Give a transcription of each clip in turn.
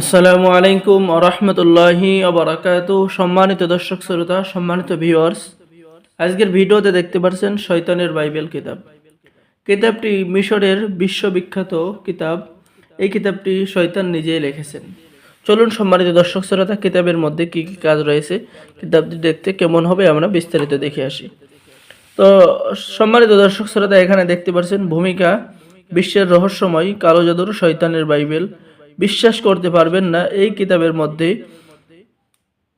আসসালামু আলাইকুম রহমতুল্লাহি আবরাকাত সম্মানিত দর্শক শ্রোতা, সম্মানিত ভিউয়ার্স আজকের ভিডিওতে দেখতে পাচ্ছেন শৈতানের বাইবেল কিতাব। কিতাবটি মিশরের বিশ্ববিখ্যাত কিতাব। এই কিতাবটি শৈতান নিজেই লিখেছেন। চলুন সম্মানিত দর্শক শ্রোতা, কিতাবের মধ্যে কি কি কাজ রয়েছে, কিতাবটি দেখতে কেমন হবে আমরা বিস্তারিত দেখে আসি। তো সম্মানিত দর্শক শ্রোতা, এখানে দেখতে পাচ্ছেন ভূমিকা বিশ্বের রহস্যময় কালো জাদুর শৈতানের বাইবেল। বিশ্বাস করতে পারবেন না। এই কিতাবের মধ্যে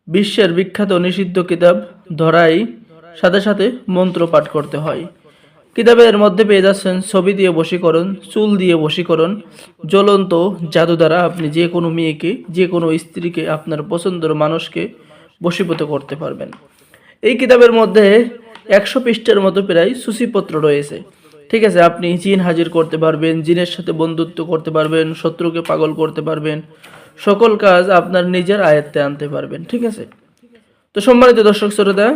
বিশ্বের বিখ্যাত নিষিদ্ধ কিতাব ধরাই, সাথে সাথে মন্ত্র পাঠ করতে হয়। কিতাবের মধ্যে পেয়ে যাচ্ছেন ছবি দিয়ে বশীকরণ, চুল দিয়ে বশীকরণ, জ্বলন্ত জাদু দ্বারা আপনি যে কোনো মেয়েকে, যে কোনো স্ত্রীকে, আপনার পছন্দের মানুষকে বশীভূত করতে পারবেন। এই কিতাবের মধ্যে একশো পৃষ্ঠের মতো প্রায় সূচিপত্র রয়েছে। ঠিক আছে, আপনি জিন হাজির করতে পারবেন, জিনের সাথে বন্ধুত্ব করতে পারবেন, শত্রুকে পাগল করতে পারবেন, সকল কাজ আপনার নিজের আয়ত্তে আনতে পারবেন, ঠিক আছে? তো সম্মানিত দর্শক শ্রোতা,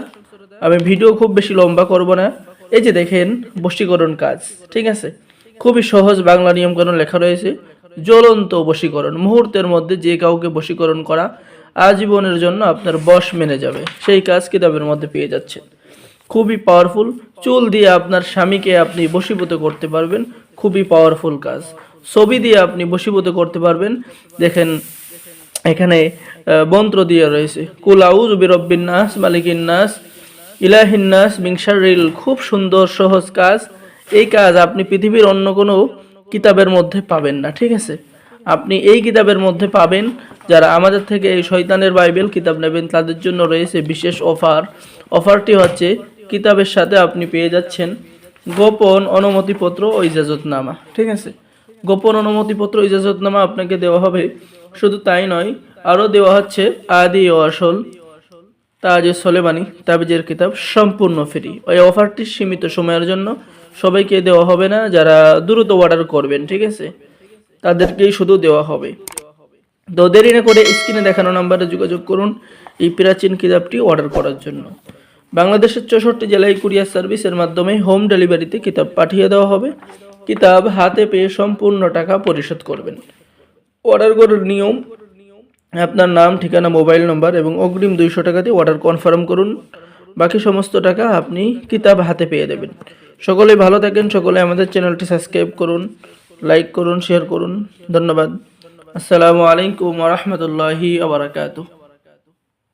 আমি ভিডিও খুব বেশি লম্বা করব না, এই যে দেখেন বশীকরণ কাজ, ঠিক আছে? খুবই সহজ বাংলা নিয়মকানুন লেখা রয়েছে, জ্বলন্ত বশীকরণ, মুহূর্তের মধ্যে যে কাউকে বশীকরণ করা আজীবনের জন্য আপনার বশ মেনে যাবে, সেই কাজ কিতাবের মধ্যে পেয়ে যাচ্ছেন। খুবই পাওয়ারফুল চুল দিয়ে আপনার স্বামীকে আপনি বশীভূত করতে পারবেন। খুবই পাওয়ারফুল কাজ। ছবি দিয়ে আপনি বশীভূত করতে পারবেন। দেখেন, এখানে মন্ত্র দিয়ে রয়েছে। কুলাউজ বিরব্বিন নাস, মালিকিন নাস, ইলাহিন নাস মিংসারিল খুব সুন্দর, সহজ কাজ। এই কাজ আপনি পৃথিবীর অন্য কোনো কিতাবের মধ্যে পাবেন না, ঠিক আছে? আপনি এই কিতাবের মধ্যে পাবেন। যারা আমাদের থেকে এই শয়তানের বাইবেল কিতাব নেবেন, তাদের জন্য রয়েছে বিশেষ অফার। অফারটি হচ্ছে কিতাবের সাথে আপনি পেয়ে যাচ্ছেন গোপন অনুমতিপত্র ও ইজাজতনামা। ঠিক আছে? গোপন অনুমতিপত্র ইজাজতনামা আপনাকে দেওয়া হবে। শুধু তাই নয়, আরও দেওয়া হচ্ছে আদি ও আসল তাজ সোলেমানি তাবিজের কিতাব সম্পূর্ণ ফ্রি। ওই অফারটি সীমিত সময়ের জন্য সবাইকে দেওয়া হবে না, যারা দ্রুত অর্ডার করবেন, ঠিক আছে? তাদেরকেই শুধু দেওয়া হবে। তো দেরি না করে স্ক্রিনে দেখানো নাম্বারে যোগাযোগ করুন এই প্রাচীন কিতাবটি অর্ডার করার জন্য। বাংলাদেশের চৌষট্টি জেলায় কুরিয়ার সার্ভিসের মাধ্যমে হোম ডেলিভারিতে কিতাব পাঠিয়ে দেওয়া হবে। কিতাব হাতে পেয়ে সম্পূর্ণ টাকা পরিশোধ করবেন। অর্ডার করার নিয়ম, আপনার নাম, ঠিকানা, মোবাইল নম্বর এবং অগ্রিম দুইশো টাকা দিয়ে অর্ডার কনফার্ম করুন। বাকি সমস্ত টাকা আপনি কিতাব হাতে পেয়ে দেবেন। সকলে ভালো থাকেন, সকলে আমাদের চ্যানেলটি সাবস্ক্রাইব করুন, লাইক করুন, শেয়ার করুন। ধন্যবাদ। আসসালামু আলাইকুম রহমতুল্লাহি আবরাকাতু